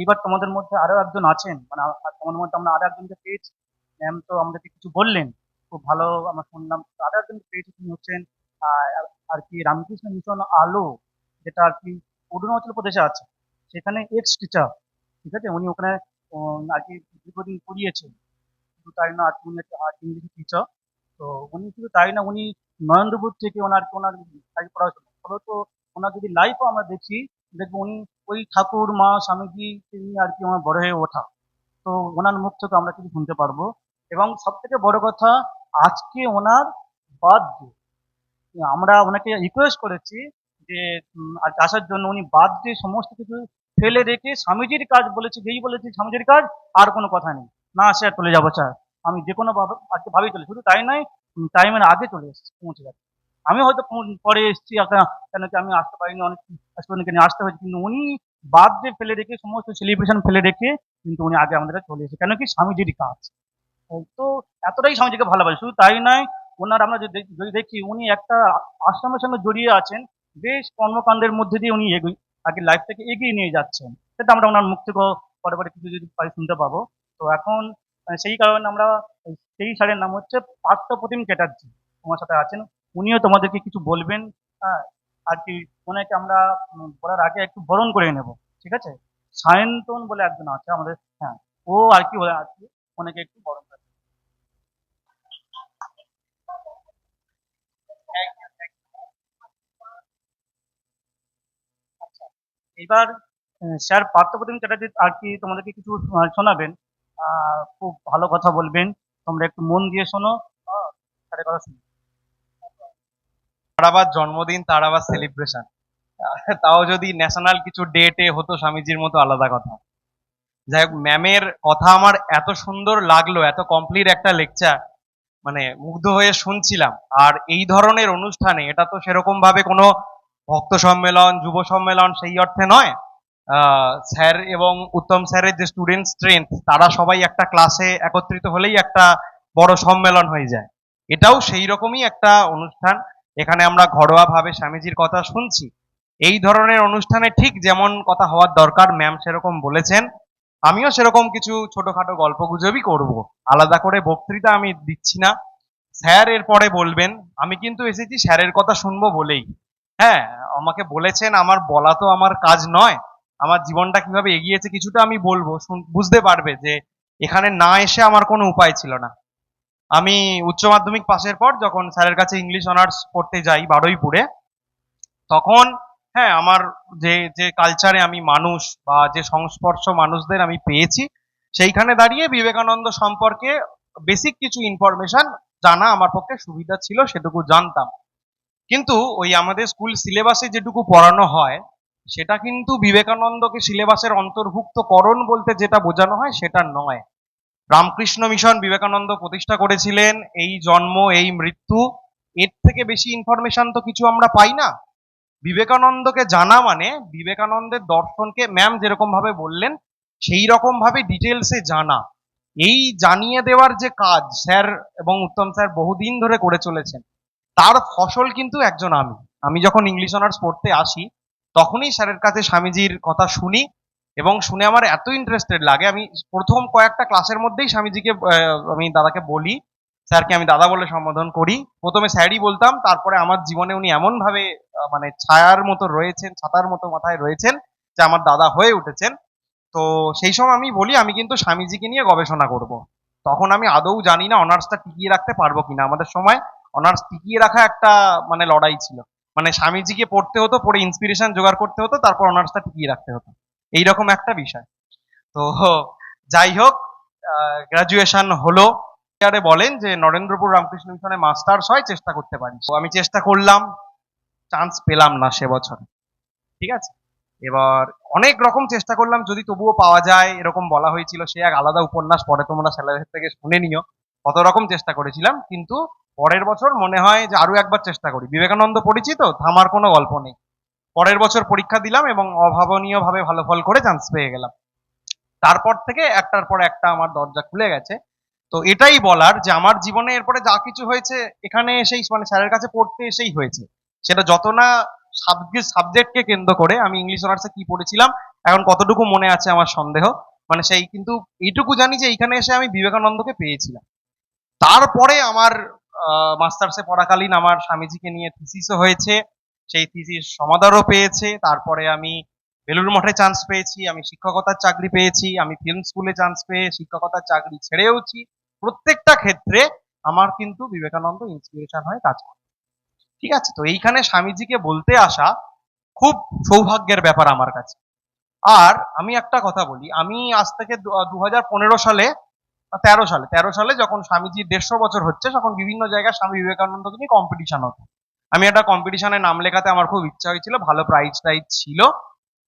এইবার তোমাদের মধ্যে আরও একজন আছেন মানে তোমাদের মধ্যে আমরা আরও একজনকে পেয়েছি। ম্যাম তো আমাদেরকে কিছু বললেন, খুব ভালো আমরা শুনলাম। আরও একজন পেয়েছি তিনি হচ্ছেন আর কি রামকৃষ্ণ মিশন আলো, যেটা আর কি অরুণাচল প্রদেশে আছে। সেখানে এক্স টিচার ঠিক আছে? উনি ওখানে আর কি দীর্ঘদিন পড়িয়েছেন। শুধু তাই না উনি ইংলিশ টিচার তো উনি শুধু তাই না, উনি নরেন্দ্রপুর থেকে ওনার কি ওনার পড়াশোনা। ফলত ওনার যদি লাইফও আমরা দেখি, দেখব উনি ওই ঠাকুর, মা, স্বামীজি, তিনি আর কি আমার বড় হয়ে ওঠা। তো ওনার মুখ থেকে আমরা কিছু শুনতে পারব। এবং সব থেকে বড় কথা, আজকে ওনার বার্থডে। আমরা ওনাকে রিকোয়েস্ট করেছি যে আসার জন্য উনি বার্থডে সমস্ত কিছু ফেলে রেখে স্বামীজির কাজ বলেছে, যেই বলেছে স্বামীজির কাজ, আর কোনো কথা নেই। না স্যার চলে যাব, স্যার। আমি যে কোনো ভাবে, আজকে ভাবেই চলে। শুধু তাই নয় টাইমের আগে চলে এসেছি, পৌঁছে গেছে আমি হয়তো পরে এসেছি কেন কি আমি আসতে পারিনি, অনেক স্টুডেন্টকে আসতে হয়েছে, কিন্তু উনি বার্থডে ফেলে রেখে, সমস্ত সেলিব্রেশন ফেলে রেখে কিন্তু উনি আগে আমাদের চলে এসেছে। কেন কি স্বামীজির কাজ। তো এতটাই স্বামীজিকে ভালোবাসে, শুধু তাই নয়, ওনার আমরা যদি দেখি- উনি একটা আশ্রমের সঙ্গে জড়িয়ে আছেন, বেশ কর্মকাণ্ডের মধ্যে দিয়ে উনি আগে লাইফটাকে এগিয়ে নিয়ে যাচ্ছেন। সেটা আমরা ওনার মুখ থেকেও পরে পরে কিছু যদি পাই শুনতে পাবো। তো এখন সেই কারণে আমরা সেই সারের নাম হচ্ছে পার্থপ্রতিম চ্যাটার্জি তোমার সাথে আছেন। উনিও তোমাদেরকে কিছু বলবেন হ্যাঁ আর কি ওনাকে আমরা বলার আগে একটু বরণ করে নেব ঠিক আছে? সায়ন্তন বলে একজন আছে আমাদের হ্যাঁ ও আর কি আর কি ওনাকে একটু বরণ করে এবার স্যার পার্থপ্রতিম চ্যাটার্জি আর কি তোমাদেরকে কিছু শোনাবেন খুব ভালো কথা বলবেন তোমরা একটু মন দিয়ে শোনো আহ, স্যারের কথা শুনো। তার আবার জন্মদিন তার আবার সেলিব্রেশন তাও যদি ন্যাশনাল কিছু ডেটে হতো স্বামীজির মতো আলাদা কথা। যাই হোক ম্যামের কথা আমার এত সুন্দর লাগল, এত কমপ্লিট একটা লেকচার মানে মুগ্ধ হয়ে শুনছিলাম। আর এই ধরনের অনুষ্ঠানে, এটা তো সেরকম ভাবে কোনো ভক্ত সম্মেলন, যুব সম্মেলন সেই অর্থে নয়। স্যার এবং উত্তম স্যারের যে স্টুডেন্ট স্ট্রেংথ তারা সবাই একটা ক্লাসে একত্রিত হলেই একটা বড় সম্মেলন হয়ে যায়। এটাও সেই রকমই একটা অনুষ্ঠান। এখানে আমরা ঘরোয়া ভাবে স্বামীজির কথা শুনছি। এই ধরনের অনুষ্ঠানে ঠিক যেমন কথা হওয়ার দরকার ম্যাম সেরকম বলেছেন। আমিও সেরকম কিছু ছোটখাটো গল্প গুজবই করব। আলাদা করে বক্তৃতা আমি দিচ্ছি না। স্যার এরপরে বলবেন, আমি কিন্তু এসেছি স্যারের কথা শুনব বলেই। হ্যাঁ আমাকে বলেছেন, আমার বলা তো আমার কাজ নয়। আমার জীবনটা কীভাবে এগিয়েছে কিছুটা আমি বলব। বুঝতে পারবে যে এখানে না এসে আমার কোনো উপায় ছিল না। আমি উচ্চ মাধ্যমিক পাশের পর যখন স্যারের কাছে ইংলিশ অনার্স পড়তে যাই বারুইপুরে, তখন হ্যাঁ আমার যে যে কালচারে আমি মানুষ বা যে সংস্পর্শ মানুষদের আমি পেয়েছি, সেইখানে দাঁড়িয়ে বিবেকানন্দ সম্পর্কে বেসিক কিছু ইনফরমেশন জানা আমার পক্ষে সুবিধা ছিল, সেটুকু জানতাম। কিন্তু ওই আমাদের স্কুল সিলেবাসে যেটুকু পড়ানো হয়, সেটা কিন্তু বিবেকানন্দকে সিলেবাসের অন্তর্ভুক্তকরণ বলতে যেটা বোঝানো হয় সেটা নয়। রামকৃষ্ণ মিশন বিবেকানন্দ প্রতিষ্ঠা করেছিলেন, এই জন্ম, এই মৃত্যু, এর থেকে বেশি ইনফরমেশন তো কিছু আমরা পাই না। বিবেকানন্দকে জানা মানে বিবেকানন্দের দর্শনকে ম্যাম যেরকম ভাবে বললেন, সেই রকম ভাবে ডিটেলসে জানা। এই জানিয়ে দেওয়ার যে কাজ স্যার এবং উত্তম স্যার বহুদিন ধরে করে চলেছেন, তার ফসল কিন্তু একজন আমি। আমি যখন ইংলিশ অনার্স পড়তে আসি, তখনই স্যারের কাছে স্বামীজির কথা শুনি এবং শুনে আমার এত ইন্টারেস্টেড লাগে, আমি প্রথম কয়েকটা ক্লাসের মধ্যেই স্বামীজিকে আমি দাদাকে বলি, স্যারকে আমি দাদা বলে সম্বোধন করি। প্রথমে স্যারই বলতাম, তারপরে আমার জীবনে উনি এমন ভাবে মানে ছায়ার মতো রয়েছেন, ছাতার মতো মাথায় রয়েছেন যে আমার দাদা হয়ে উঠেছেন। তো সেই সময় আমি বলি, আমি কিন্তু স্বামীজিকে নিয়ে গবেষণা করব। তখন আমি আদৌ জানি না অনার্সটা টিকিয়ে রাখতে পারব কিনা। আমাদের সময় অনার্স টিকিয়ে রাখা একটা মানে লড়াই ছিল। মানে স্বামীজিকে পড়তে হতো, পড়ে ইন্সপিরেশন জোগাড় করতে হতো, তারপর অনার্সটা টিকিয়ে রাখতে হতো। এইরকম একটা বিষয়। তো যাই হোক গ্রাজুয়েশন হলো। আরে বলেন যে নরেন্দ্রপুর রামকৃষ্ণ মিশনে মাস্টার্স হয়, চেষ্টা করতে পারি। তো আমি চেষ্টা করলাম চান্স পেলাম না সে বছর। ঠিক আছে? এবার অনেক রকম চেষ্টা করলাম, যদি তবুও পাওয়া যায়, এরকম বলা হয়েছিল, সে এক আলাদা উপন্যাস পরে তোমরা স্যালারের থেকে শুনে নিও। কত রকম চেষ্টা করেছিলাম, কিন্তু পরের বছর মনে হয় যে আরও একবার চেষ্টা করি। বিবেকানন্দ পড়েছি তো থামার কোনো গল্প নেই। পরের বছর পরীক্ষা দিলাম এবং অভাবনীয় ভাবে ভালো ফল করে চান্স পেয়ে গেলাম। তারপর থেকে একটার পর একটা আমার দরজা খুলে গেছে। তো এটাই বলার যে আমার জীবনে এরপরে যা কিছু হয়েছে, এখানে এসেই মানে স্যারের কাছে পড়তে এসেই হয়েছে। সেটা যত না সাবজেক্ট সাবজেক্টকে কেন্দ্র করে আমি ইংলিশ অনার্সে কি পড়েছিলাম, এখন কতটুকু মনে আছে আমার সন্দেহ। মানে সেই কিন্তু এইটুকু জানি যে এইখানে এসে আমি বিবেকানন্দকে পেয়েছিলাম। তারপরে আমার মাস্টার্সে পড়াকালীন আমার স্বামীজিকে নিয়ে থিসিসও হয়েছে। সেই থিসিস সমাদারও পেয়েছে, তারপরে আমি বেলুর মঠে চান্স পেয়েছি, আমি শিক্ষকতার চাকরি পেয়েছি, আমি ফিল্ম স্কুলে চান্স পেয়ে শিক্ষকতার চাকরি ছেড়েওছি। প্রত্যেকটা ক্ষেত্রে আমার কিন্তু বিবেকানন্দ ইন্সপিরেশন হয়ে কাজ করে। ঠিক আছে, তো এইখানে স্বামীজিকে বলতে আসা খুব সৌভাগ্যের ব্যাপার আমার কাছে। আর আমি একটা কথা বলি, আমি আজ থেকে দু হাজার পনেরো সালে, তেরো সালে তেরো সালে যখন স্বামীজি দেড়শো বছর হচ্ছে, তখন বিভিন্ন জায়গায় স্বামী বিবেকানন্দকে নিয়ে কম্পিটিশন হতো। আমি একটা কম্পিটিশনে নাম লেখাতে আমার খুব ইচ্ছা হয়েছিল, ভালো প্রাইজ টাইজ ছিল।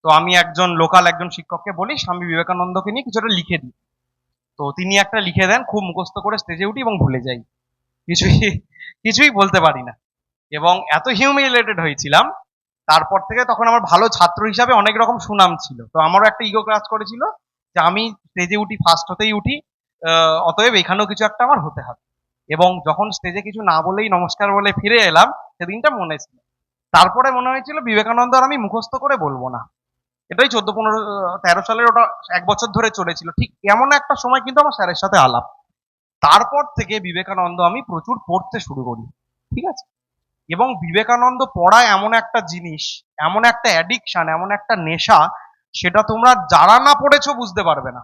তো আমি একজন লোকাল একজন শিক্ষককে বলি, স্বামী বিবেকানন্দকে নিয়ে কিছুটা লিখে দিই। তো তিনি একটা লিখে দেন, খুব মুখস্থ করে স্টেজে উঠি এবং ভুলে যাই। কিছুই কিছুই বলতে পারি না। এবং এত হিউমিলেটেড হয়েছিলাম, তারপর থেকে তখন আমার ভালো ছাত্র হিসাবে অনেক রকম সুনাম ছিল। তো আমারও একটা ইগো কাজ করেছিল যে আমি স্টেজে উঠি ফার্স্ট হতেই উঠি অতএব এখানেও কিছু একটা আমার হতে হবে। এবং যখন স্টেজে কিছু না বলেই, নমস্কার বলে ফিরে এলাম, সেদিনটা মনে ছিল। তারপরে মনে হয়েছিল, বিবেকানন্দ আর আমি মুখস্থ করে বলব না। এটাই চোদ্দ, পনেরো, তেরো সালের ওটা এক বছর ধরে চলেছিল। ঠিক এমন একটা সময় কিন্তু আমার স্যারের সাথে আলাপ। তারপর থেকে বিবেকানন্দ আমি প্রচুর পড়তে শুরু করি। ঠিক আছে? এবং বিবেকানন্দ পড়া এমন একটা জিনিস, এমন একটা অ্যাডিকশন এমন একটা নেশা, সেটা তোমরা যারা না পড়েছো বুঝতে পারবে না।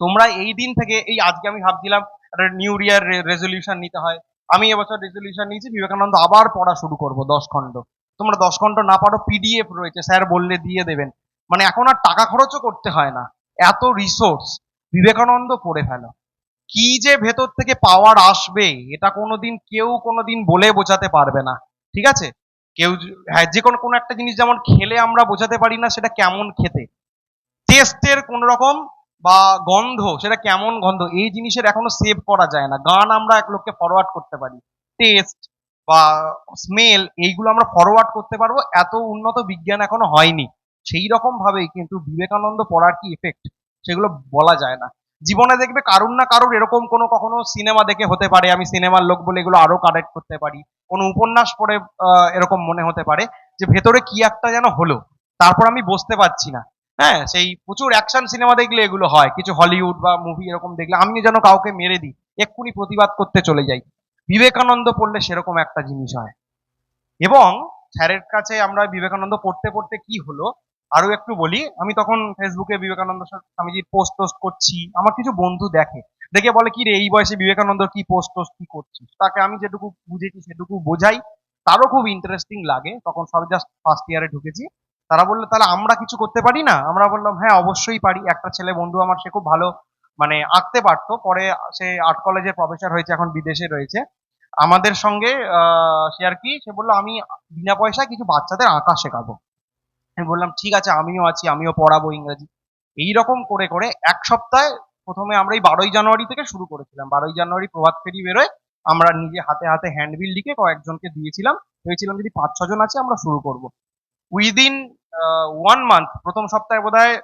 তোমরা এই দিন থেকে, এই আজকে আমি ভাবছিলাম নিউ ইয়ার রেজলিউশন নিতে হয়। আমি এবছর রেজলিউশন নিয়েছি, বিবেকানন্দ আবার পড়া শুরু করব দশ খণ্ড। তোমরা দশ খণ্ড না পারো পিডিএফ রয়েছে, স্যার বললে দিয়ে দেবেন। মানে এখন আর টাকা খরচও করতে হয় না। এত রিসোর্স বিবেকানন্দ পড়ে ফেলো। কি যে ভেতর থেকে পাওয়ার আসবে, এটা কোনোদিন কেউ কোনোদিন বলে বোঝাতে পারবে না। ঠিক আছে? কেউ হ্যাঁ যে কোনো কোনো একটা জিনিস যেমন খেলে আমরা বোঝাতে পারি না, সেটা কেমন খেতে? টেস্টের কোন রকম বা গন্ধ, সেটা কেমন গন্ধ, এই জিনিসের এখনও সেভ করা যায় না। গান আমরা এক লোককে ফরওয়ার্ড করতে পারি। টেস্ট বা স্মেল এইগুলো আমরা ফরওয়ার্ড করতে পারব। এত উন্নত বিজ্ঞান এখনও হয়নি। সেই রকম ভাবেই কিন্তু বিবেকানন্দ পড়ার কি এফেক্ট সেগুলো বলা যায় না। জীবনে দেখবে কারুর না কারুর এরকম কোনো কখনো সিনেমা দেখে হতে পারে। আমি সিনেমার লোক বলে এগুলো আরও কানেক্ট করতে পারি। কোনো উপন্যাস পড়ে এরকম মনে হতে পারে যে ভেতরে কি একটা যেন হলো। তারপর আমি বসতে পারছি না। হ্যাঁ সেই প্রচুর অ্যাকশন সিনেমা দেখলে এগুলো হয়। কিছু হলিউড বা মুভি এরকম দেখলে আমি যেন কাউকে মেরে দিই, এক্ষুনি প্রতিবাদ করতে চলে যাই। বিবেকানন্দ পড়লে সেরকম একটা জিনিস হয়। এবং স্যারের কাছে আমরা বিবেকানন্দ পড়তে পড়তে কি হলো আরও একটু বলি। আমি তখন ফেসবুকে বিবেকানন্দ স্বা- স্বামীজির পোস্ট টোস্ট করছি। আমার কিছু বন্ধু দেখে দেখে বলে, কি রে, এই বয়সে বিবেকানন্দ কি পোস্ট টোস্ট কি করছিস? তাকে আমি যেটুকু বুঝেছি সেটুকু বোঝাই। তারও খুব ইন্টারেস্টিং লাগে। তখন সবে জাস্ট ফার্স্ট ইয়ারে ঢুকেছি। তারা বলল, তাহলে আমরা কিছু করতে পারি না? আমরা বললাম হ্যাঁ অবশ্যই পারি। একটা ছেলে বন্ধু আমার, সে খুব ভালো মানে আঁকতে পারতো। পরে সে আর্ট কলেজের প্রফেসর হয়েছে, এখন বিদেশে রয়েছে। আমাদের সঙ্গে সে আর কি, সে বলল, আমি বিনা পয়সায় কিছু বাচ্চাদের আঁকা শেখাবো। আমি বললাম, ঠিক আছে, আমিও আছি, আমিও পড়াবো ইংরেজি। এই রকম করে করে এক সপ্তাহে প্রথমে আমরা এই বারোই জানুয়ারি থেকে শুরু করেছিলাম। বারোই জানুয়ারি প্রভাত ফেরি বেরোয়, আমরা নিজে হাতে হাতে হ্যান্ডবিল লিখে কয়েকজনকে দিয়েছিলাম। ভেবেছিলাম যদি পাঁচ ছজন আছে, আমরা শুরু করব। উইদিন ওয়ান মান্থ প্রথম সপ্তাহে বোধ হয়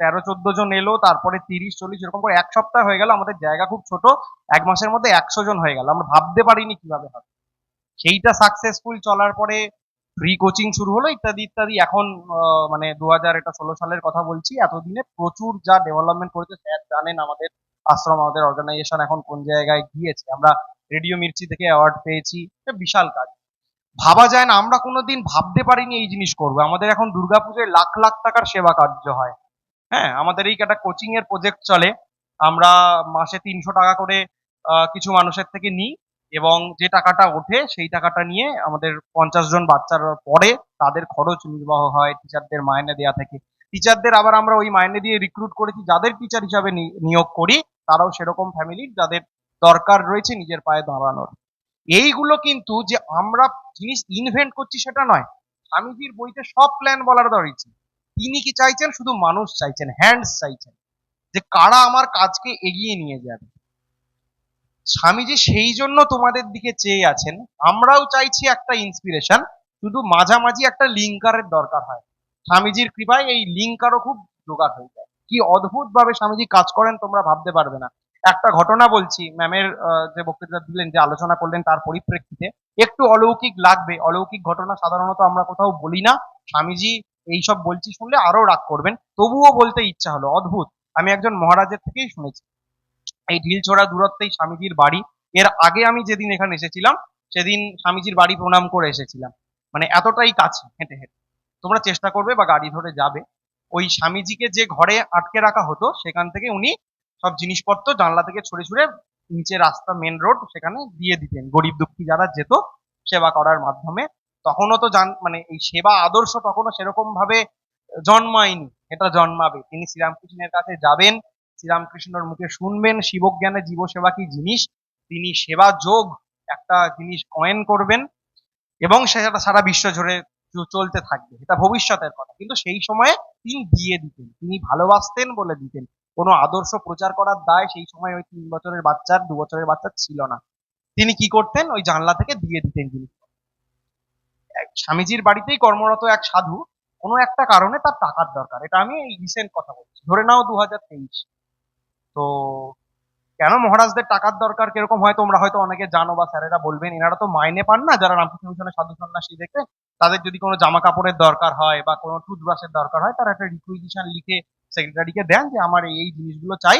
তেরো, চোদ্দ জন এলো, তারপরে তিরিশ, চল্লিশ, এরকম করে এক সপ্তাহ হয়ে গেল, আমাদের জায়গা খুব ছোট, এক মাসের মধ্যে একশো জন হয়ে গেল। আমরা ভাবতে পারিনি কীভাবে হবে। সেইটা সাকসেসফুল চলার পরে ফ্রি কোচিং শুরু হলো, ইত্যাদি ইত্যাদি। এখন মানে দু হাজার এটা ষোলো সালের কথা বলছি, এতদিনে প্রচুর যা ডেভেলপমেন্ট করেছে স্যার জানেন আমাদের আশ্রম, আমাদের অর্গানাইজেশন এখন কোন জায়গায় গিয়েছে। আমরা রেডিও মির্চি থেকে অ্যাওয়ার্ড পেয়েছি বিশাল কাজ। ভাবা যায় না, আমরা কোনোদিন ভাবতে পারিনি এই জিনিস করব। আমাদের এখন দুর্গাপুজোয় লাখ লাখ টাকার সেবা কার্য হয়। হ্যাঁ আমাদের এই একটা কোচিং এর প্রজেক্ট চলে। আমরা মাসে তিনশো টাকা করে কিছু মানুষের থেকে নিই এবং যে টাকাটা ওঠে সেই টাকাটা নিয়ে আমাদের পঞ্চাশ জন বাচ্চার পরে তাদের খরচ নির্বাহ হয় টিচারদের মাইনে দেওয়া থেকে। টিচারদের আবার আমরা ওই মাইনে দিয়ে রিক্রুট করেছি, যাদের টিচার হিসাবে নিয়োগ করি, তারাও সেরকম ফ্যামিলির যাদের দরকার রয়েছে নিজের পায়ে দাঁড়ানোর। এইগুলো কিন্তু যে আমরা জিনিস ইনভেন্ট করছি সেটা নয়। স্বামীজির বইতে সব প্ল্যান বলার রয়েছে তিনি কি চাইছেন? শুধু মানুষ চাইছেন হ্যান্ডস চাইছেন। যে কারা আমার কাজকে এগিয়ে নিয়ে যাবে। স্বামীজি সেই জন্য তোমাদের দিকে চেয়ে আছেন। আমরাও চাইছি একটা ইন্সপিরেশন শুধু মাঝামাঝি একটা লিঙ্কারের দরকার হয়। স্বামীজির কৃপায় এই লিঙ্কারও খুব জোগাড় হয়ে যায়। কি অদ্ভুত ভাবে স্বামীজি কাজ করেন, তোমরা ভাবতে পারবে না। একটা ঘটনা বলছি ম্যামের যে বক্তৃতা দিলেন, যে আলোচনা করলেন তার পরিপ্রেক্ষিতে, একটু অলৌকিক লাগবে। অলৌকিক ঘটনা সাধারণত আমরা কোথাও বলি না। স্বামীজি এইসব বলছি শুনলে আরও রাগ করবেন। তবুও বলতে ইচ্ছা হলো, অদ্ভুত। আমি একজন মহারাজের থেকেই শুনেছি। এই ঢিলছোড়া দূরত্বেই স্বামীজির বাড়ি। এর আগে আমি যেদিন এখানে এসেছিলাম, সেদিন স্বামীজির বাড়ি প্রণাম করে এসেছিলাম। মানে এতটাই কাছে, হেঁটে হেঁটে। তোমরা চেষ্টা করবে বা গাড়ি ধরে যাবে। ওই স্বামীজিকে যে ঘরে আটকে রাখা হতো, সেখান থেকে উনি সব জিনিসপত্র জানলা থেকে ছুঁড়ে ছুড়ে নিচে রাস্তা মেন রোড সেখানে দিয়ে দিতেন। গরিব দুঃখী যারা যেত সেবা করার মাধ্যমে। তখনও তো জান মানে এই সেবা আদর্শ তখনও সেরকম ভাবে জন্মায়নি। এটা জন্মাবে। তিনি শ্রীরামকৃষ্ণের কাছে যাবেন, শ্রীরামকৃষ্ণর মুখে শুনবেন, শিবজ্ঞানে জীব সেবা কি জিনিস? তিনি সেবা যোগ একটা জিনিস কয়েন করবেন এবং সেটা সারা বিশ্ব জুড়ে চলতে থাকবে। এটা ভবিষ্যতের কথা। কিন্তু সেই সময়ে তিনি দিয়ে দিতেন। তিনি ভালোবাসতেন বলে দিতেন। কোনো আদর্শ প্রচার করার দায় সেই সময় ওই তিন বছরের বাচ্চার, দু বছরের বাচ্চার ছিল না। তিনি কি করতেন? ওই জানলা থেকে দিয়ে দিতেন জিনিস স্বামীজির বাড়িতেই কর্মরত এক সাধু, কোনো একটা কারণে তার টাকার দরকার। এটা আমি এই রিসেন্ট কথা বলছি। ধরে নাও দু হাজার তেইশ। তো কেন মহারাজদের টাকার দরকার? কীরকম হয়? তোমরা হয়তো অনেকে জানো বা স্যারেরা বলবেন। এনারা তো মাইনে পান না। যারা রামকৃষ্ণ মিশনের সাধু সন্ন্যাসী দেখে, তাদের যদি কোনো জামা কাপড়ের দরকার হয় বা কোনো টুথব্রাশের দরকার হয়, তারা একটা রিকুইজিশন লিখে সেক্রেটারিকে দেন যে আমার এই জিনিসগুলো চাই,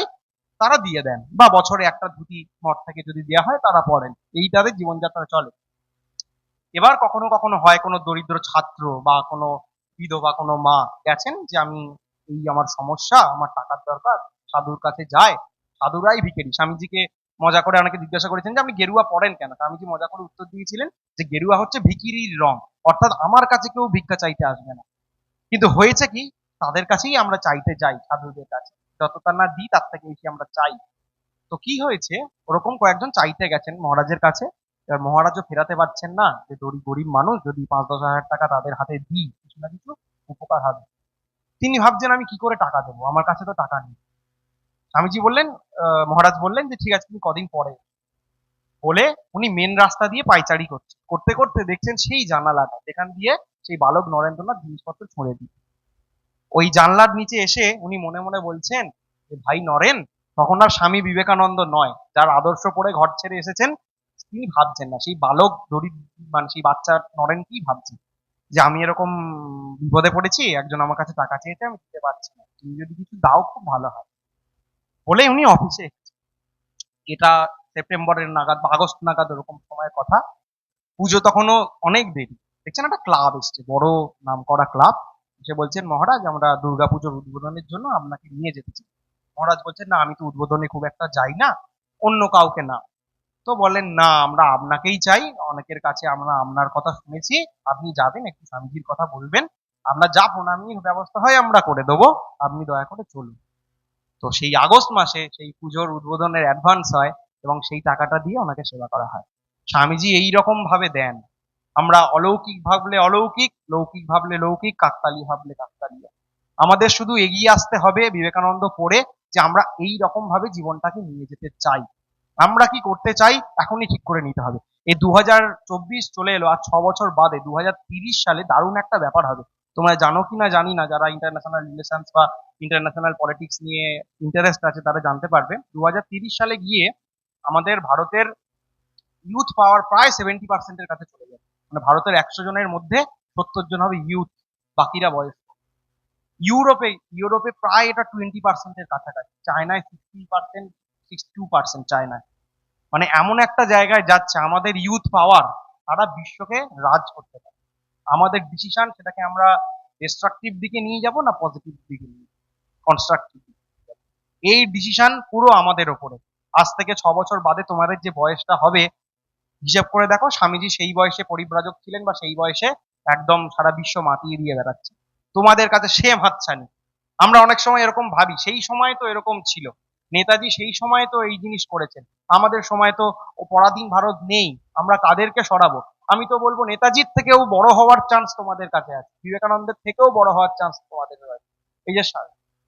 তারা দিয়ে দেন। বা বছরে একটা ধুতি মঠ থেকে যদি দেওয়া হয়, তারা পড়েন। এই তাদের জীবনযাত্রা চলে। এবার কখনো কখনো হয় কোনো দরিদ্র ছাত্র বা কোনো বিধবা কোনো মা গেছেন যে, আমি এই আমার সমস্যা, আমার টাকার দরকার, সাধুর কাছে যায় সাধুরাই ভিখারি। স্বামীজিকে মজা করে অনেকে জিজ্ঞাসা করেছেন যে, আপনি গেরুয়া পড়েন কেন? স্বামীজি মজা করে উত্তর দিয়েছিলেন যে, গেরুয়া হচ্ছে ভিকিরির রং। অর্থাৎ আমার কাছে কেউ ভিক্ষা চাইতে আসবে না। কিন্তু হয়েছে কি তাদের কাছেই আমরা চাইতে যাই সাধুদের কাছে। যতটা না দিই, তার থেকে বেশি আমরা চাই। তো কি হয়েছে? ওরকম কয়েকজন চাইতে গেছেন মহারাজের কাছে। এবার মহারাজও ফেরাতে পারছেন না যে গরিব গরিব মানুষ, যদি পাঁচ, দশ হাজার টাকা তাদের হাতে দিই, কিছু না কিছু উপকার হবে। তিনি ভাবছেন, আমি কি করে টাকা দেবো? আমার কাছে তো টাকা নেই। স্বামীজি বললেন মহারাজ বললেন যে, ঠিক আছে, তুমি কদিন পরে বলে উনি মেন রাস্তা দিয়ে পাইচারি করছে। করতে করতে দেখছেন সেই জানালাটা, যেখান দিয়ে সেই বালক নরেন্দ্রনাথ জিনিসপত্র ছড়ে দিই ওই জানলার নিচে এসে উনি মনে মনে বলছেন যে, ভাই নরেন, তখন আর স্বামী বিবেকানন্দ নয়। যার আদর্শ পড়ে ঘর ছেড়ে এসেছেন, তিনি ভাবছেন না। সেই বালক দরিদ্র মানে সেই বাচ্চা নরেন কি ভাবছেন যে, আমি এরকম বিপদে পড়েছি, একজন আমার কাছে টাকা চেয়েছে, আমি দিতে পারছি না। তুমি যদি কিছু দাও, খুব ভালো হয়। বলে উনি অফিসে এটা সেপ্টেম্বরের নাগাদ বা আগস্ট নাগাদ ওরকম সময়ের কথা। পুজো তখনও অনেক দেরি। দেখছেন একটা ক্লাব এসছে, বড় নাম করা ক্লাব। সে বলছেন, মহারাজ, আমরা দুর্গাপুজোর উদ্বোধনের জন্য আপনাকে নিয়ে যেতে চাই। মহারাজ বলছেন, না, আমি তো উদ্বোধনে খুব একটা যাই না, অন্য কাউকে না। তো বলেন না, আমরা আপনাকেই চাই, অনেকের কাছে আমরা আপনার কথা শুনেছি, আপনি যাবেন, একটু স্বামীজির কথা বলবেন, আমরা যা প্রণামীর ব্যবস্থা হয় আমরা করে দেবো, আপনি দয়া করে চলুন। তো সেই আগস্ট মাসে সেই পুজোর উদ্বোধনের অ্যাডভান্স হয় এবং সেই টাকাটা দিয়ে ওনাকে সেবা করা হয়। স্বামীজি এই রকম ভাবে দেন। আমরা অলৌকিক ভাবলে অলৌকিক, লৌকিক ভাবলে লৌকিক কাকতালি ভাবলে কাকতালীয়। আমাদের শুধু এগিয়ে আসতে হবে বিবেকানন্দ পড়ে যে আমরা এই রকম ভাবে জীবনটাকে নিয়ে যেতে চাই। আমরা কি করতে চাই এখনই ঠিক করে নিতে হবে। এই দু হাজার চব্বিশ চলে এলো, আর ছ বছর বাদে দু সালে দারুণ একটা ব্যাপার হবে। তোমরা জানো কি না জানি না, যারা ইন্টারন্যাশনাল রিলেশনস বা ইন্টারন্যাশনাল পলিটিক্স নিয়ে ইন্টারেস্ট আছে তারা জানতে পারবে। দু সালে গিয়ে আমাদের ভারতের ইউথ পাওয়ার প্রায় সেভেন্টি পার্সেন্টের কাছে চলে যাবে মানে ভারতের একশো জনের মধ্যে সত্তর জন হবে ইউথ বাকিরা বয়স্ক। ইউরোপে ইউরোপে প্রায় এটা টোয়েন্টি পার্সেন্টের কাছাকাছি। চায়নায় sixty percent sixty two percent চায়নায়। মানে এমন একটা জায়গায় যাচ্ছে, আমাদের ইউথ পাওয়ার সারা বিশ্বকে রাজ করতে পারে। আমাদের ডিসিশন সেটাকে আমরা ডিস্ট্রাকটিভ দিকে নিয়ে যাব না পজিটিভ দিকে নিয়ে কনস্ট্রাকটিভ এই ডিসিশন পুরো আমাদের ওপরে। আজ থেকে ছ বছর বাদে তোমাদের যে বয়সটা হবে হিসাব করে দেখো, স্বামীজি সেই বয়সে পরিব্রাজক ছিলেন বা সেই বয়সে একদম সারা বিশ্ব মাতিয়ে দিয়ে বেড়াচ্ছে। তোমাদের কাছে সেম হাতছানি। আমরা অনেক সময় এরকম ভাবি, সেই সময় তো এরকম ছিল। নেতাজি সেই সময় তো এই জিনিস করেছেন। আমাদের সময় তো পরাধীন ভারত নেই, আমরা কাদেরকে সরাবো? আমি তো বলব, নেতাজির থেকেও বড় হওয়ার চান্স তোমাদের কাছে আছে। বিবেকানন্দের থেকেও বড় হওয়ার চান্স তোমাদের আছে। এই যে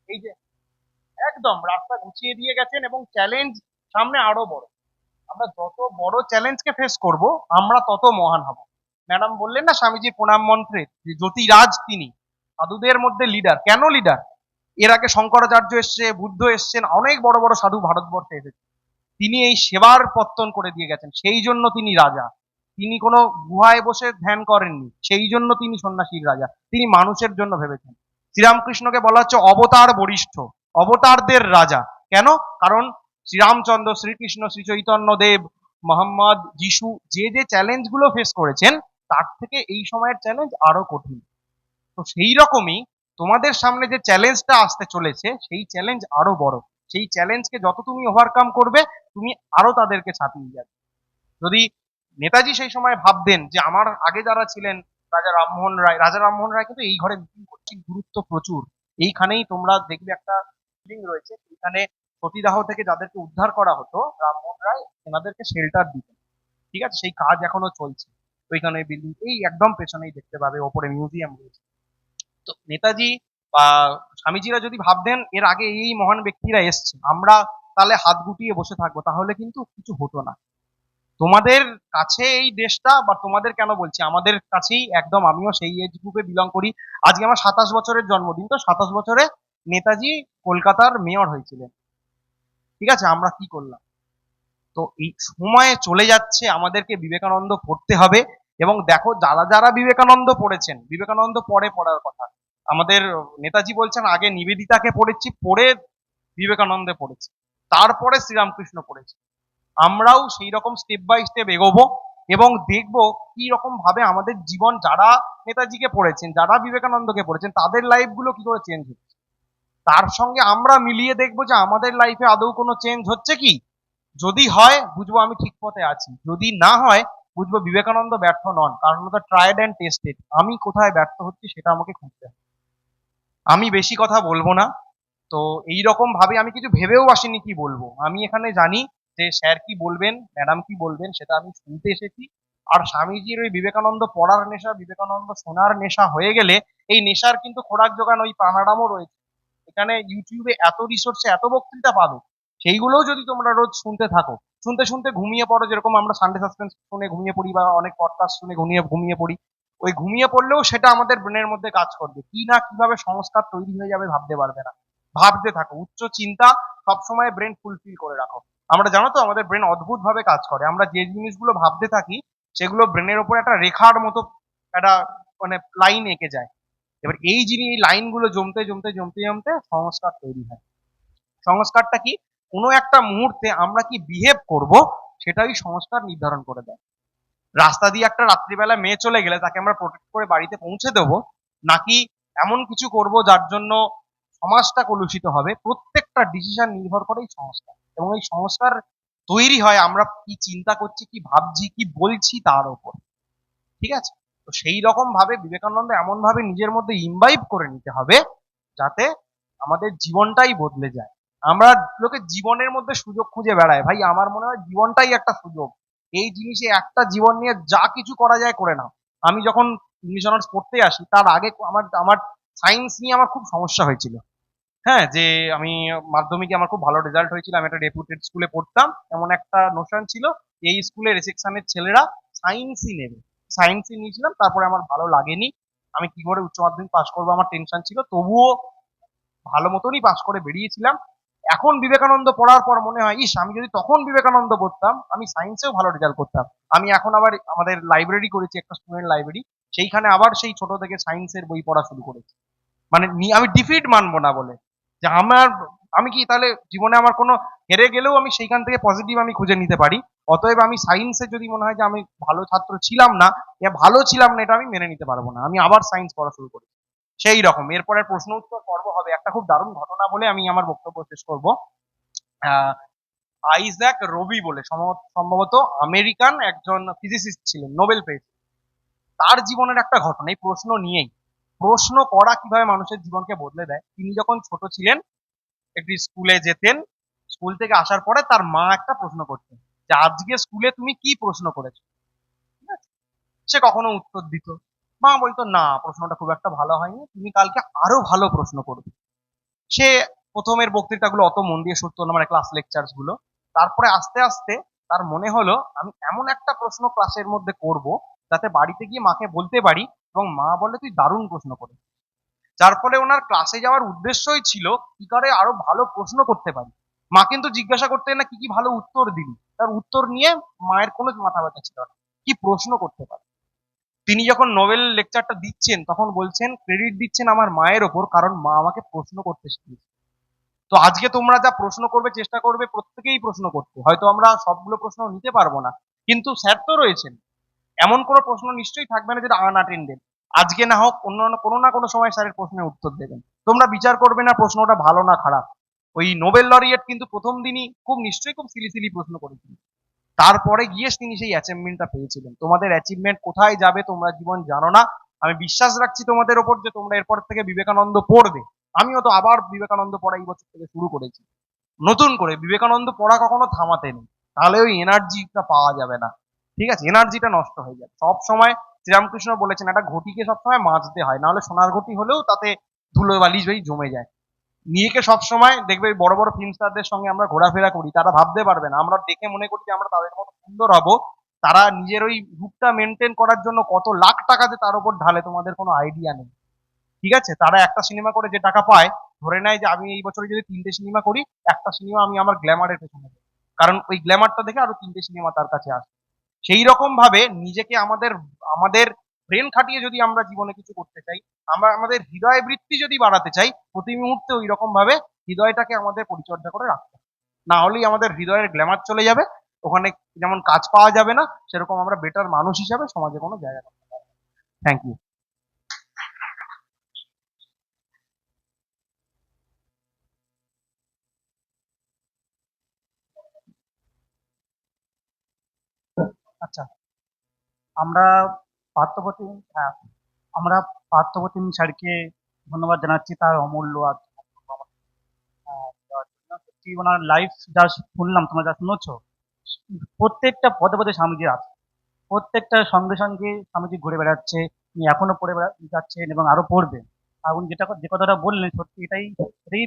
এই যে, একদম রাস্তা গুছিয়ে দিয়ে গেছেন এবং চ্যালেঞ্জ সামনে আরও বড়। আমরা যত বড় চ্যালেঞ্জকে ফেস করব, আমরা তত মহান হব। ম্যাডাম বললেন না, স্বামীজি প্রণাম মন্ত্রে, যে জ্যোতিরাজ তিনি, সাধুদের মধ্যে লিডার কেন লিডার এর আগে শঙ্করাচার্য এসছে, বুদ্ধ এসছেন, অনেক বড় বড় সাধু ভারতবর্ষে এসেছে। তিনি এই সেবার পত্তন করে দিয়ে গেছেন, সেই জন্য তিনি রাজা। তিনি কোনো গুহায় বসে ধ্যান করেননি, সেই জন্য তিনি সন্ন্যাসীর রাজা। তিনি মানুষের জন্য ভেবেছেন। শ্রীরামকৃষ্ণকে বলা হচ্ছে অবতার বরিষ্ঠ, অবতারদের রাজা। কেন? কারণ শ্রীরামচন্দ্র, শ্রীকৃষ্ণ শ্রী চৈতন্য দেব, মোহাম্মদ যিশু যে যে চ্যালেঞ্জগুলো ফেস করেছেন, তার থেকে এই সময়ের চ্যালেঞ্জ আরও কঠিন। তো সেই রকমই তোমাদের সামনে যে চ্যালেঞ্জটা আসতে চলেছে, সেই চ্যালেঞ্জ আরও বড়। সেই চ্যালেঞ্জকে যত তুমি ওভারকাম করবে, তুমি আরও তাদেরকে ছাপিয়ে যাবে। যদি নেতাজি সেই সময় ভাবতেন যে আমার আগে যারা ছিলেন, রাজা রামমোহন রায়, রাজা রামমোহন রায় কিন্তু এই ঘরে মিটিং করছেন গুরুত্ব প্রচুর। এইখানেই তোমরা দেখবে একটা রয়েছে এখানে সতীদাহ থেকে যাদেরকে উদ্ধার করা হতো রায় এনাদেরকে শেল্টার দিতেন ঠিক আছে? সেই কাজ এখনও চলছে। ওইখানে বিল্ডিং এই একদম পেছনেই দেখতে পাবে, ওপরে মিউজিয়াম রয়েছে। তো নেতাজি বা স্বামীজিরা যদি ভাবতেন, এর আগে এই মহান ব্যক্তিরা এসছে, আমরা তাহলে হাত গুটিয়ে বসে থাকব, তাহলে কিন্তু কিছু হতো না। তোমাদের কাছে এই দেশটা বা তোমাদের কেন বলছি? আমাদের কাছেই একদম, আমিও সেই এজ গ্রুপে বিলং করি। আজকে আমার সাতাশ বছরের জন্মদিন, তো সাতাশ বছরে নেতাজি কলকাতার মেয়র হয়েছিলেন। ঠিক আছে, আমরা কি করলাম? তো এই সময়ে চলে যাচ্ছে, আমাদেরকে বিবেকানন্দ পড়তে হবে। এবং দেখো, যারা যারা বিবেকানন্দ পড়েছেন, বিবেকানন্দ পরে পড়ার কথা। আমাদের নেতাজি বলছেন, আগে নিবেদিতাকে পড়েছি, পড়ে বিবেকানন্দে পড়েছি। তারপরে শ্রীরামকৃষ্ণ পড়েছি। আমরাও সেই রকম স্টেপ বাই স্টেপ এগোবো এবং দেখব কি রকম ভাবে আমাদের জীবন, যারা নেতাজিকে পড়েছেন, যারা বিবেকানন্দকে পড়েছেন, তাদের লাইফগুলো কি করে চেঞ্জ হচ্ছে। তার সঙ্গে আমরা মিলিয়ে দেখব যে আমাদের লাইফে আদৌ কোনো চেঞ্জ হচ্ছে কি? যদি হয়, বুঝব আমি ঠিক পথে আছি। যদি না হয়, বুঝব বিবেকানন্দ ব্যর্থ নন, কারণ ওটা ট্রায়েড অ্যান্ড টেস্টেড আমি কোথায় ব্যর্থ হচ্ছি সেটা আমাকে খুঁজতে হবে। আমি বেশি কথা বলব না। তো এই রকম ভাবে আমি কিছু ভেবেও আসিনি কি বলব। আমি এখানে জানি যে স্যার কি বলবেন, ম্যাডাম কি বলবেন, সেটা আমি শুনতে এসেছি। আর স্বামীজির ওই বিবেকানন্দ পড়ার নেশা, বিবেকানন্দ শোনার নেশা হয়ে গেলে, এই নেশার কিন্তু খোরাক যোগান ওই প্রাণারামও রয়েছে। এখানে ইউটিউবে এত রিসোর্সে এত বক্তৃতা পাবো, সেইগুলোও যদি তোমরা রোজ শুনতে থাকো, শুনতে শুনতে ঘুমিয়ে পড়ো যেরকম আমরা সানডে সাসপেন্স শুনে ঘুমিয়ে পড়ি বা অনেক পডকাস্ট শুনে ঘুমিয়ে ঘুমিয়ে পড়ি, ওই ঘুমিয়ে পড়লেও সেটা আমাদের ব্রেনের মধ্যে কাজ করবে, কি না কীভাবে সংস্কার তৈরি হয়ে যাবে ভাবতে পারবে না, ভাবতে থাকো, উচ্চ চিন্তা সবসময় ব্রেন ফুলফিল করে রাখো, আমরা জানো তো আমাদের ব্রেন অদ্ভুত ভাবে কাজ করে, আমরা যে জিনিসগুলো ভাবতে থাকি, সেগুলো ব্রেনের ওপর একটা রেখার মতো একটা মানে লাইন এঁকে যায় এবার এই জিনিস এই লাইনগুলো জমতে জমতে জমতে জমতে সংস্কার তৈরি হয়। সংস্কারটা কি? কোনো একটা মুহূর্তে আমরা কি বিহেভ করব সেটাই সংস্কার নির্ধারণ করে দেয়। রাস্তা দিয়ে একটা রাত্রিবেলা মেয়ে চলে গেলে তাকে আমরা প্রোটেক্ট করে বাড়িতে পৌঁছে দেবো, নাকি এমন কিছু করব যার জন্য সমাজটা কলুষিত হবে? প্রত্যেকটা ডিসিশন নির্ভর করে এই সংস্কার। এবং এই সংস্কার তৈরি হয়, আমরা কি চিন্তা করছি, কি ভাবছি, কি বলছি তার উপর ঠিক আছে? তো সেই রকম ভাবে বিবেকানন্দ এমন ভাবে নিজের মধ্যে ইনভাইভ করে নিতে হবে যাতে আমাদের জীবনটাই বদলে যায়। আমরা লোকে জীবনের মধ্যে সুযোগ খুঁজে বেড়ায়। ভাই, আমার মনে হয় জীবনটাই একটা সুযোগ। এই জিনিসে একটা জীবন নিয়ে যা কিছু করা যায় করে নাও। আমি যখন ইংলিশ অনার্স পড়তে আসি, তার আগে আমার আমার সায়েন্স নিয়ে আমার খুব সমস্যা হয়েছিল। হ্যাঁ যে আমি মাধ্যমিকে আমার খুব ভালো রেজাল্ট হয়েছিল। আমি একটা রেপুটেড স্কুলে পড়তাম। এমন একটা নোশন ছিল, এই স্কুলে রিসেকশনের ছেলেরা সায়েন্সই নেবে। সায়েন্সই নিয়েছিলাম, তারপরে আমার ভালো লাগেনি। আমি কি করে উচ্চ মাধ্যমিক পাশ করব, আমার টেনশন ছিল। তবুও ভালো মতনই পাশ করে বেরিয়েছিলাম। এখন বিবেকানন্দ পড়ার পর মনে হয়, ইস, আমি যদি তখন বিবেকানন্দ পড়তাম, আমি সায়েন্সেও ভালো রেজাল্ট করতাম। আমি এখন আবার আমাদের লাইব্রেরি করেছি, একটা স্টুডেন্ট লাইব্রেরি সেইখানে আবার সেই ছোট থেকে সায়েন্সের বই পড়া শুরু করেছি। মানে আমি ডিফিট মানবো না বলে। যে আমার আমি কি তাহলে জীবনে আমার কোনো হেরে গেলেও আমি সেইখান থেকে পজিটিভ আমি খুঁজে নিতে পারি? অতএব আমি সায়েন্সে যদি মনে হয় যে আমি ভালো ছাত্র ছিলাম না, এ ভালো ছিলাম না, এটা আমি মেনে নিতে পারব না। আমি আবার সায়েন্স পড়া শুরু করি সেই রকম। এরপরে প্রশ্ন উত্তর পর্ব হবে। একটা খুব দারুণ ঘটনা বলে আমি আমার বক্তব্য শেষ করব। আইজ্যাক রবি বলে, সম্ভবত- সম্ভবত আমেরিকান একজন ফিজিসিস্ট ছিলেন, নোবেল পেয়েছে তার জীবনের একটা ঘটনা, এই প্রশ্ন নিয়েই। প্রশ্ন করা কীভাবে মানুষের জীবনকে বদলে দেয়? তিনি যখন ছোট ছিলেন একটি স্কুলে যেতেন। স্কুল থেকে আসার পরে তার মা একটা প্রশ্ন করতেন যে, আজকে স্কুলে তুমি কি প্রশ্ন করেছ? সে কখনো উত্তর দিত। মা বলতো, না, প্রশ্নটা খুব একটা ভালো হয়নি। তুমি কালকে আরও ভালো প্রশ্ন করবে। সে প্রথমের বক্তৃতাগুলো অত মন দিয়ে শুনতো না মানে ক্লাস লেকচার্সগুলো তারপরে আস্তে আস্তে তার মনে হলো, আমি এমন একটা প্রশ্ন ক্লাসের মধ্যে করব যাতে বাড়িতে গিয়ে মাকে বলতে পারি এবং মা বলে, তুই দারুণ প্রশ্ন করে যার ফলে ওনার ক্লাসে যাওয়ার উদ্দেশ্যই ছিল কি করে আরও ভালো প্রশ্ন করতে পারি। মা কিন্তু জিজ্ঞাসা করতেন, না, কি কি ভালো উত্তর দিলি? তার উত্তর নিয়ে মায়ের কোনো মাথা ব্যথা ছিল না। কি প্রশ্ন করতে পারে? তিনি যখন নোবেল লেকচারটা দিচ্ছেন, তখন বলছেন ক্রেডিট দিচ্ছেন আমার মায়ের ওপর, কারণ মা আমাকে প্রশ্ন করতে শিখিয়েছে। তো আজকে তোমরা যা প্রশ্ন করবে, চেষ্টা করবে, প্রত্যেকেই প্রশ্ন করতে। হয়তো আমরা সবগুলো প্রশ্ন নিতে পারব না। কিন্তু স্যার তো রয়েছেন। এমন কোনো প্রশ্ন নিশ্চয়ই থাকবে না যেটা আনঅ্যাটেন্ডেড আজকে না হোক অন্য কোনো না কোনো সময় স্যারের প্রশ্নের উত্তর দেবেন। তোমরা বিচার করবে না, প্রশ্নটা ভালো না খারাপ। ওই নোবেল লরিয়েট কিন্তু প্রথম দিনই খুব নিশ্চয়ই খুব সিলি সিলি প্রশ্ন করেছিলেন তারপরে গিয়ে তিনি সেই অ্যাচিভমেন্টটা পেয়েছিলেন। তোমাদের অ্যাচিভমেন্ট কোথায় যাবে তোমরা জীবন জানো না। আমি বিশ্বাস রাখছি তোমাদের ওপর যে তোমরা এরপর থেকে বিবেকানন্দ পড়বে। আমিও তো আবার বিবেকানন্দ পড়া এই বছর থেকে শুরু করেছি। নতুন করে বিবেকানন্দ পড়া কখনো থামাতে নেই। তাহলে ওই এনার্জিটা পাওয়া যাবে না। ঠিক আছে? এনার্জিটা নষ্ট হয়ে যাবে। সব সময় শ্রীরামকৃষ্ণ বলেছেন, একটা ঘটিকে সবসময় মাজতে হয়, নাহলে সোনার ঘটি হলেও তাতে ধুলো বালি জয়ী জমে যায়। নিজেকে সবসময় দেখবে বড় বড় ফিল্ম স্টারদের সঙ্গে আমরা ঘোরাফেরা করি, তারা ভাবতে পারবে না। আমরা দেখে মনে করি যে আমরা তাদের মতো সুন্দর হব। তারা নিজের ওই রূপটা মেনটেন করার জন্য কত লাখ টাকা যে তার উপর ঢালে, তোমাদের কোনো আইডিয়া নেই। ঠিক আছে? তারা একটা সিনেমা করে যে টাকা পায়, ধরে নেয় যে আমি এই বছরে যদি তিনটে সিনেমা করি, একটা সিনেমা আমি আমার গ্ল্যামারের পেছনে কারণ ওই গ্ল্যামারটা দেখে আরও তিনটে সিনেমা তার কাছে আসে সেই রকম ভাবে নিজেকে আমাদের আমাদের ব্রেন খাটিয়ে যদি আমরা জীবনে কিছু করতে চাই, আমরা, আমাদের হৃদয় বৃত্তি যদি বাড়াতে চাই, প্রতি মুহূর্তে ওই রকম ভাবে হৃদয়টাকে আমাদের পরিচর্যা করে রাখতে। না হলেই আমাদের হৃদয়ের গ্ল্যামার চলে যাবে, ওখানে যেমন কাজ পাওয়া যাবে না, সেরকম আমরা বেটার মানুষ হিসাবে সমাজে কোনো জায়গা থ্যাংক ইউ আচ্ছা। আমরা পার্থপ্রতিম হ্যাঁ আমরা পার্থপ্রতিম স্যারকে ধন্যবাদ জানাচ্ছি তার অমূল্য ওনার লাইফ যা শুনলাম তোমরা যা শুনেছ, প্রত্যেকটা পদে পদে স্বামীজি আছে প্রত্যেকটা সঙ্গে সঙ্গে স্বামীজি ঘুরে বেড়াচ্ছে, উনি এখনও পড়ে বেড়া, যাচ্ছেন এবং আরও পড়বেন। আর উনি যেটা যে কথাটা বললেন, সত্যি এটাই এটাই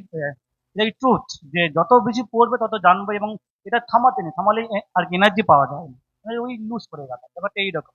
এটাই ট্রুথ যে যত বেশি পড়বে তত জানবে এবং এটা থামাতে নেই থামালে আর এনার্জি পাওয়া যায় না। ওই লুজ করে গেল ব্যাপারটা এইরকম